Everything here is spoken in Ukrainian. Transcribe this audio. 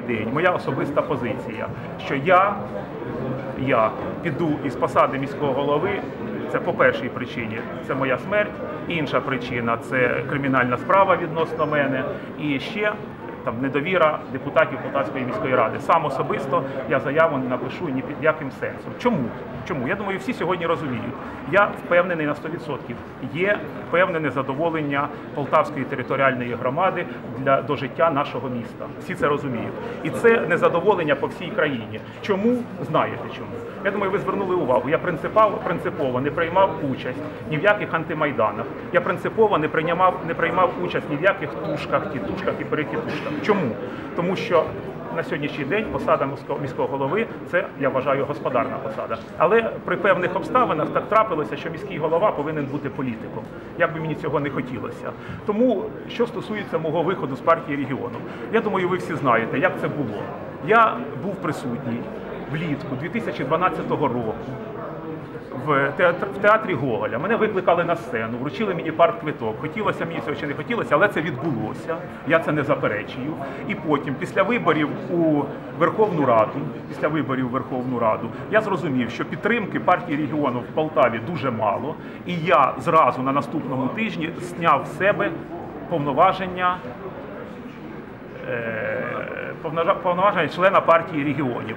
день моя особиста позиція, що я, я піду із посади міського голови. Це по першій причині, це моя смерть. Інша причина це кримінальна справа відносно мене. І ще там недовіра депутатів Полтавської міської ради. Сам особисто я заяву не напишу ні під яким сенсом. Чому? Чому? Я думаю, всі сьогодні розуміють. Я впевнений на 100%. Є певне незадоволення Полтавської територіальної громади для до життя нашого міста. Всі це розуміють. І це незадоволення по всій країні. Чому? Знаєте чому? Я думаю, ви звернули увагу. Я принципово не приймав участь ні в яких антимайданах. Я принципово не приймав, не приймав участь ні в яких тушках, тітушках і перетітушках. Чому? Тому що на сьогоднішній день посада міського, голови це я вважаю господарна посада. Але при певних обставинах так трапилося, що міський голова повинен бути політиком. Як би мені цього не хотілося. Тому що стосується мого виходу з партії регіону, я думаю, ви всі знаєте, як це було. Я був присутній влітку 2012 року в театр в театрі Гоголя. Мене викликали на сцену, вручили мені парк квиток. Хотілося мені цього чи не хотілося, але це відбулося. Я це не заперечую. І потім, після виборів у Верховну Раду, після виборів у Верховну Раду, я зрозумів, що підтримки партії регіону в Полтаві дуже мало. І я зразу на наступному тижні зняв з себе повноваження. е, повноваження члена партії регіонів.